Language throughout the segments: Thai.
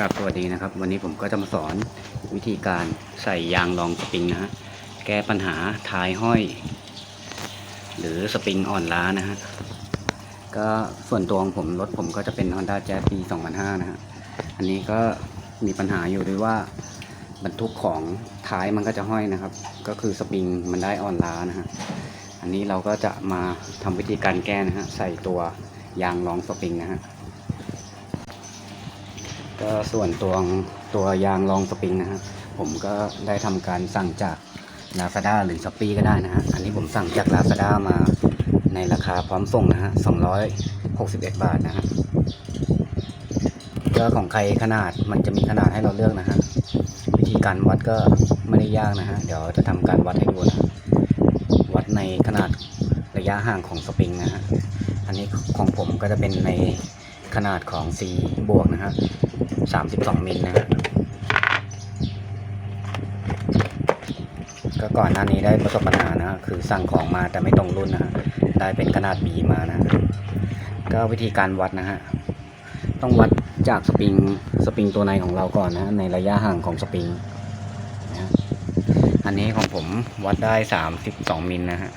กราบสวัสดีนะครับ วันนี้ผมก็จะมาสอนวิธีการใส่ยางรองสปริงนะฮะแก้ปัญหาท้ายห้อย หรือสปริงอ่อนล้านะฮะก็ส่วนตัวของผมรถผมก็จะเป็น Honda Jazz ปี 2005 นะฮะอันนี้ก็มีปัญหาอยู่ด้วยว่าบรรทุกของท้ายมันก็จะห้อยนะครับ ก็คือสปริงมันได้อ่อนล้านะฮะอันนี้เราก็จะมาทำวิธีการแก้นะฮะใส่ตัวยางรองสปริงนะฮะ ก็ส่วนตัวตัวยางรองสปริงนะฮะผมก็ได้ทำการสั่งจาก Lazada หรือ s h อ p e e ก็ได้นะฮะอันนี้ผมสั่งจาก Lazada มาในราคาพร้อมส่งนะฮะ261 บาทนะฮะก็ของใครขนาดมันจะมีขนาดให้เราเลือกนะฮะวิธีการวัดก็ไม่ได้ยากนะฮะเดี๋ยวจะทำการวัดให้ดูนะฮะวัดในขนาดระยะห่างของสปริงนะฮะอันนี้ของผมก็จะเป็นใน ขนาดของ C บวกนะฮะ32มิลนะฮะก็ก่อนหน้านี้ได้ประสบปัญหานะคือสั่งของมาแต่ไม่ตรงรุ่นนะฮะได้เป็นขนาด B มานะ ก็วิธีการวัดนะฮะต้องวัดจากสปริงสปริงตัวในของเราก่อนนะในระยะห่างของสปริงนะอันนี้ของผมวัดได้32มิลนะฮะ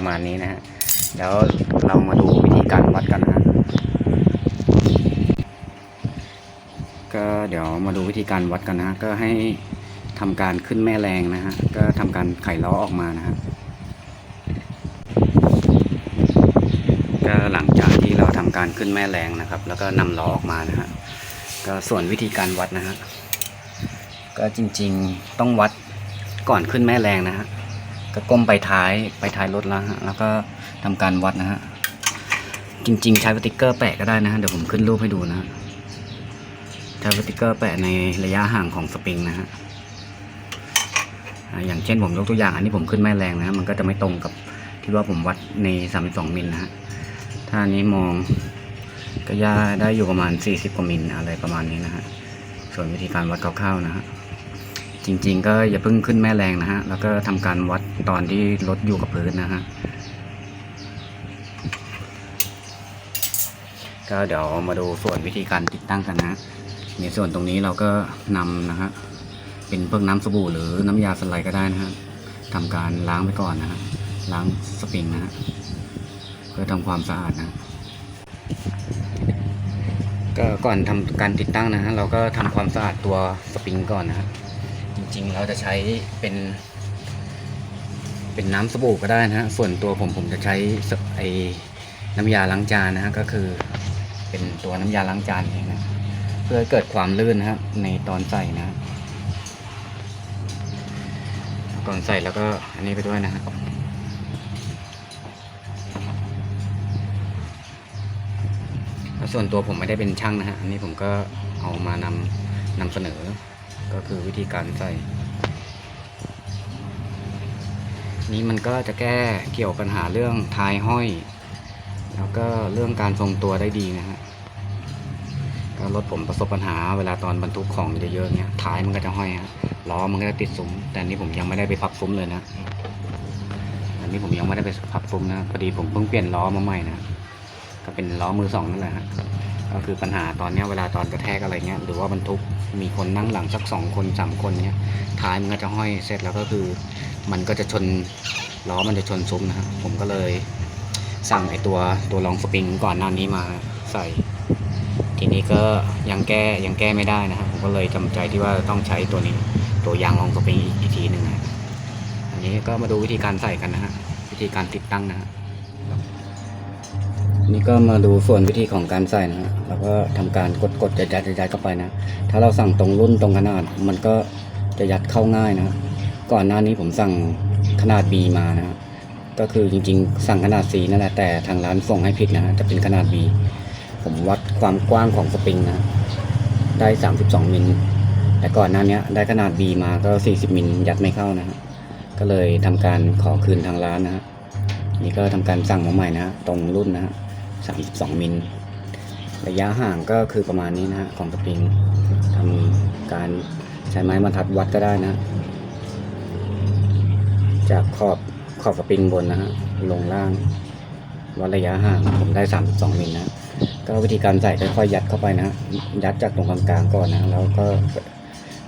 ประมาณนี้นะฮะแล้วเรามาดูวิธีการวัดกันนะ ก็เดี๋ยวมาดูวิธีการวัดกันนะก็ให้ทำการขึ้นแม่แรงนะฮะก็ทำการไขล้อออกมานะฮะก็หลังจากที่เราทำการขึ้นแม่แรงนะครับ แล้วก็นำล้อออกมานะฮะก็ส่วนวิธีการวัดนะฮะก็จริง ๆต้องวัดก่อนขึ้นแม่แรงนะฮะ ก็ก้มไปท้ายไปท้ายรถแล้วฮะแล้วก็ทำการวัดนะฮะจริง ๆ ใช้สติกเกอร์แปะก็ได้นะฮะเดี๋ยวผมขึ้นรูปให้ดูนะฮะใช้สติกเกอร์แปะในระยะห่างของสปริงนะฮะอย่างเช่นผมยกตัวอย่างอันนี้ผมขึ้นแม่แรงนะฮะมันก็จะไม่ตรงกับที่ว่าผมวัดใน 32 มิลนะฮะถ้านนี้มองก็ย่าได้อยู่ประมาณ 40 กว่ามิลอะไรประมาณนี้นะฮะส่วนวิธีการวัดคร่าวๆนะฮะ จริงๆ ก็อย่าเพิ่งขึ้นแม่แรงนะฮะ แล้วก็ทำการวัดตอนที่รถอยู่กับพื้นนะฮะ ก็เดี๋ยวมาดูส่วนวิธีการติดตั้งกันนะ ในส่วนตรงนี้เราก็นำนะฮะ เป็นเพิ่งน้ำสบู่หรือน้ำยาสไลด์ก็ได้นะฮะทำการล้างไปก่อนนะฮะ ล้างสปริงนะฮะ เพื่อทำความสะอาดนะก็ก่อนทำการติดตั้งนะฮะเราก็ทำความสะอาดตัวสปริงก่อนนะฮะ จริงๆเราจะใช้เป็น เป็นน้ำสบู่ก็ได้นะฮะส่วนตัวผมผมจะใช้ไอน้ำยาล้างจานนะฮะก็คือ เป็นตัวน้ำยาล้างจานเองนะเพื่อเกิดความลื่นนะฮะในตอนใส่นะฮะก่อนใส่แล้วก็อันนี้ไปด้วยนะฮะแล้วส่วนตัวผมไม่ได้เป็นช่างนะฮะอันนี้ผมก็เอามานำนำเสนอ ก็คือวิธีการใส่ นี้มันก็จะแก้เกี่ยวปัญหาเรื่องท้ายห้อย แล้วก็เรื่องการทรงตัวได้ดีนะฮะก็รถผมประสบปัญหาเวลาตอนบรรทุกของเยอะๆเนี่ยท้ายมันก็จะห้อยฮะล้อมันก็จะติดซุ้ม แต่นี้ผมยังไม่ได้ไปพับซุ้มเลยนะอันนี้ผมยังไม่ได้ไปพับซุ้มนะพอดีผมเพิ่งเปลี่ยนล้อมาใหม่นะก็เป็นล้อมือสองนั่นแหละฮะก็คือปัญหาตอนเนี้ยเวลาตอนกระแทกอะไรเงี้ยหรือว่าบรรทุก มีคนนั่งหลังสักสองคนสามคนเนี้ยท้ายมันก็จะห้อยเสร็จแล้วก็คือ มันก็จะชนล้อมันจะชนซุ้มนะฮะผมก็เลยสั่งไอตัวตัวรองสปริงก่อนหน้านี้มาใส่ ทีนี้ก็ยังแก้ยังแก้ไม่ได้นะฮะผมก็เลยจำใจที่ว่าต้องใช้ตัวนี้ ตัวยางรองสปริงอีกทีหนึ่งนะอันนี้ก็มาดูวิธีการใส่กันนะฮะวิธีการติดตั้งนะฮะ นี่ก็มาดูส่วนวิธีของการใส่นะฮะแล้วก็ทำการกดกดยัดยัดยัดเข้าไปนะ ถ้าเราสั่งตรงรุ่นตรงขนาด มันก็จะยัดเข้าง่ายนะ ก่อนหน้านี้ผมสั่งขนาด B มานะ ก็คือจริงๆ สั่งขนาด C นั่นแหละแต่ทางร้านส่งให้ผิดนะ จะเป็นขนาด B ผมวัดความกว้างของสปริงนะ ได้ 32 มิล แต่ก่อนหน้านี้ได้ขนาด B มาก็ 40 มิลยัดไม่เข้านะ ก็เลยทำการขอคืนทางร้านนะฮะนี่ก็ทำการสั่งมาใหม่นะฮะตรงรุ่นนะฮะ 32 มิล ระยะห่างก็คือประมาณนี้นะฮะของสปริงทำการใช้ไม้บรรทัดวัดก็ได้นะ จากขอบขอบสปริงบนนะฮะลงล่างวัดระยะห่างผมได้ 32 มิลนะก็วิธีการใส่ค่อยๆยัดเข้าไปนะยัดจากตรงกลางๆก่อนนะแล้วก็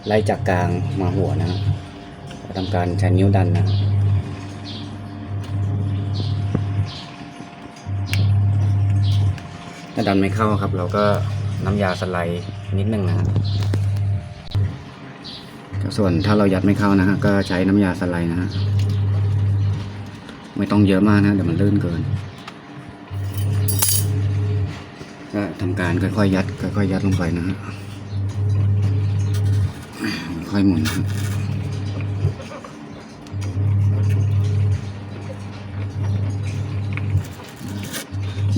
ไล่จากกลางมาหัวนะทำการใช้นิ้วดันนะ ถ้าดันไม่เข้าครับ เราก็น้ำยาสไลด์นิดนึงนะฮะส่วนถ้าเรายัดไม่เข้านะฮะก็ใช้น้ำยาสไลด์นะฮะไม่ต้องเยอะมากนะเดี๋ยวมันลื่นเกินก็ทำการค่อยๆยัดค่อยๆยัดลงไปนะฮะค่อยหมุนครั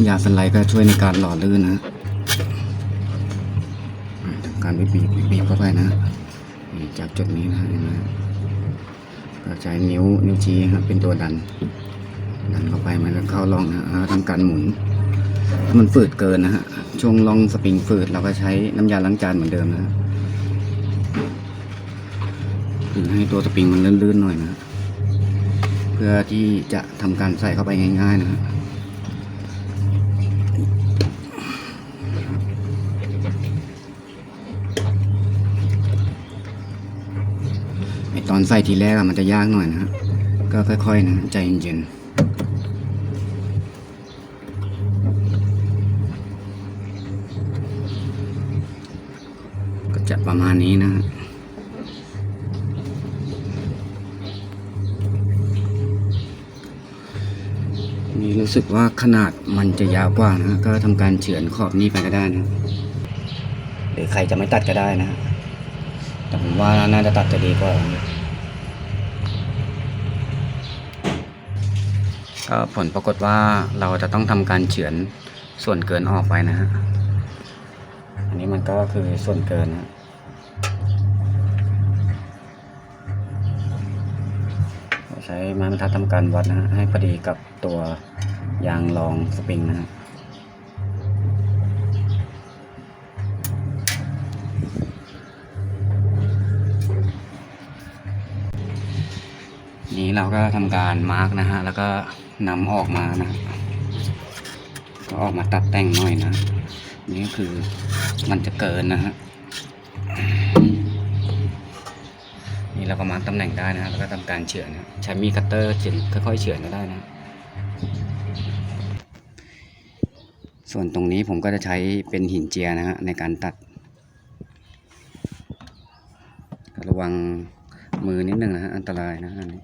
ยาสไลด์ก็ช่วยในการหล่อลื่นนะทำการบีบบีบบีบเข้าไปนะ จากจุดนี้นะเห็นไหมก็ใช้นิ้วนิ้วชี้ครับเป็นตัวดัน ดันเข้าไปมันก็เข้าร่องนะฮะทำการหมุน ถ้ามันฝืดเกินนะฮะช่วงล่องสปริงฝืดเราก็ใช้น้ำยาล้างจานเหมือนเดิมนะถึงให้ตัวสปริงมันลื่นๆหน่อยนะฮะเพื่อที่จะทำการใส่เข้าไปง่ายๆนะฮะ อตอนใส่ทีแรกมันจะยากหน่อยนะฮะก็ค่อยๆนะใจเย็นๆก็จะประมาณนี้นะ นี่รู้สึกว่าขนาดมันจะยาวกว่านะ ก็ทำการเฉือนขอบนี้ไปก็ได้นะ หรือใครจะไม่ตัดก็ได้นะ แต่ผมว่าน่าจะตัดจะดีกว่า ก็ผลปรากฏว่าเราจะต้องทำการเฉือนส่วนเกินออกไปนะฮะ อันนี้มันก็คือส่วนเกินนะใช้ไม้บรรทัดทำการวัดนะฮะให้พอดีกับตัวยางรองสปริงนะฮะนี้เราก็ทำการมาร์กนะฮะ แล้วก็ นำออกมานะก็ออกมาตัดแต่งหน่อยนะ นี่คือมันจะเกินนะฮะนี่เราก็มาร์กตำแหน่งได้นะฮะแล้วก็ทำการเฉือนนะใช้มีดคัตเตอร์เฉือนค่อยๆเฉือนก็ได้นะ ส่วนตรงนี้ผมก็จะใช้เป็นหินเจียนะฮะในการตัดระวังมือนิดนึงนะฮะอันตรายนะอันนี้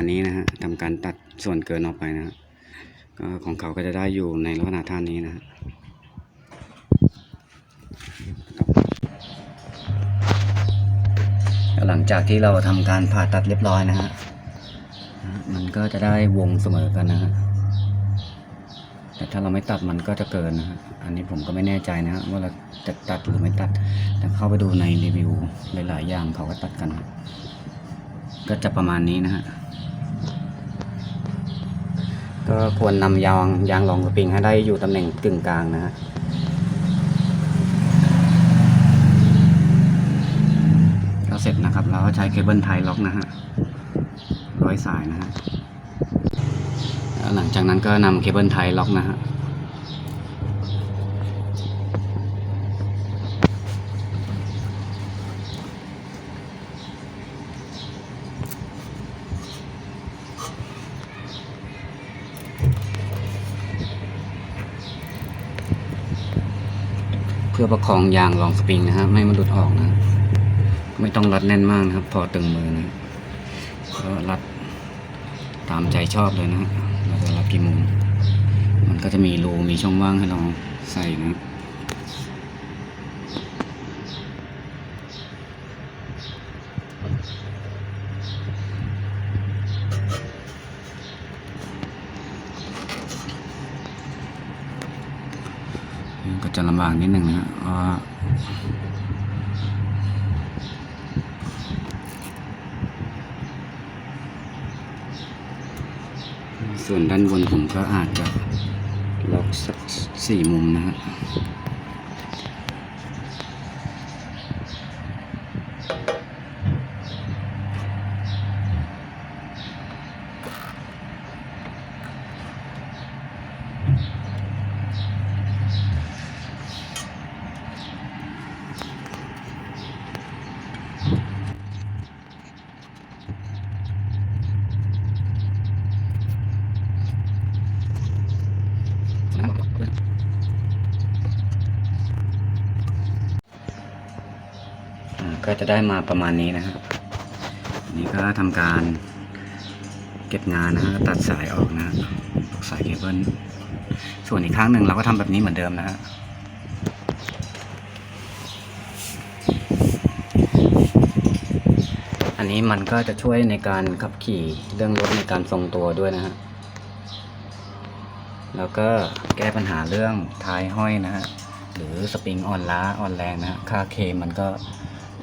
ณนี้นะฮะทำการตัดส่วนเกินออกไปนะฮะก็ของเขาก็จะได้อยู่ในลักษณะท่านี้นะฮะหลังจากที่เราทำการผ่าตัดเรียบร้อยนะฮะนะฮะมันก็จะได้วงเสมอกันนะฮะแต่ถ้าเราไม่ตัดมันก็จะเกินนะฮะ อันนี้ผมก็ไม่แน่ใจนะฮะว่าเราจะตัดหรือไม่ตัด แต่เข้าไปดูในรีวิวหลายๆอย่างเขาก็ตัดกัน ก็จะประมาณนี้นะฮะ ก็ควรนำยางยางรองกระปิงให้ได้อยู่ตำแหน่งกึ่งกลางนะฮะเสร็จนะครับ เราก็ใช้เคเบิลไทยล็อกนะฮะร้อยสายนะฮะแล้วหลังจากนั้นก็นำเคเบิลไทยล็อกนะฮะ เพื่อประคองยางรองสปริงนะฮะไม่มันหลุดออกนะ ไม่ต้องรัดแน่นมากนะครับ พอตึงมือนะก็รัดตามใจชอบเลยนะฮะเราจะรับกี่มุมมันก็จะมีรูมีช่องว่างให้เราใส่นะ ก็จะลำบากนิดหนึ่งนะฮะเพราะส่วนด้านบนผมก็อาจจะล็อกสักสี่มุมนะฮะ อ่า ก็จะได้มาประมาณนี้นะครับนนี้ก็ทำการเก็บงานนะฮะตัดสายออกนะฮะออกสายเคเบิลส่วนอีกข้างหนึ่งเราก็ทำแบบนี้เหมือนเดิมนะฮะอันนี้มันก็จะช่วยในการขับขี่เรื่องรถในการทรงตัวด้วยนะฮะแล้วก็แก้ปัญหาเรื่องท้ายห้อยนะฮะหรือสปริงอ่อนล้าอ่อนแรงนะฮะค่าเคมันก็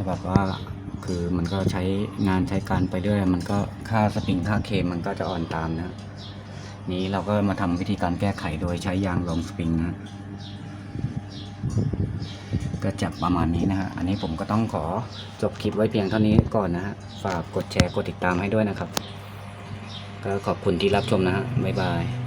แบบว่าคือมันก็ใช้งานใช้การไปเรื่อย มันก็ค่าสปริงค่าเคมันก็จะอ่อนตามนะ นี้เราก็มาทำวิธีการแก้ไขโดยใช้ยางรองสปริงนะก็จะประมาณนี้นะฮะ อันนี้ผมก็ต้องขอจบคลิปไว้เพียงเท่านี้ก่อนนะฮะ ฝากกดแชร์กดติดตามให้ด้วยนะครับ ก็ขอบคุณที่รับชมนะฮะ บ๊ายบาย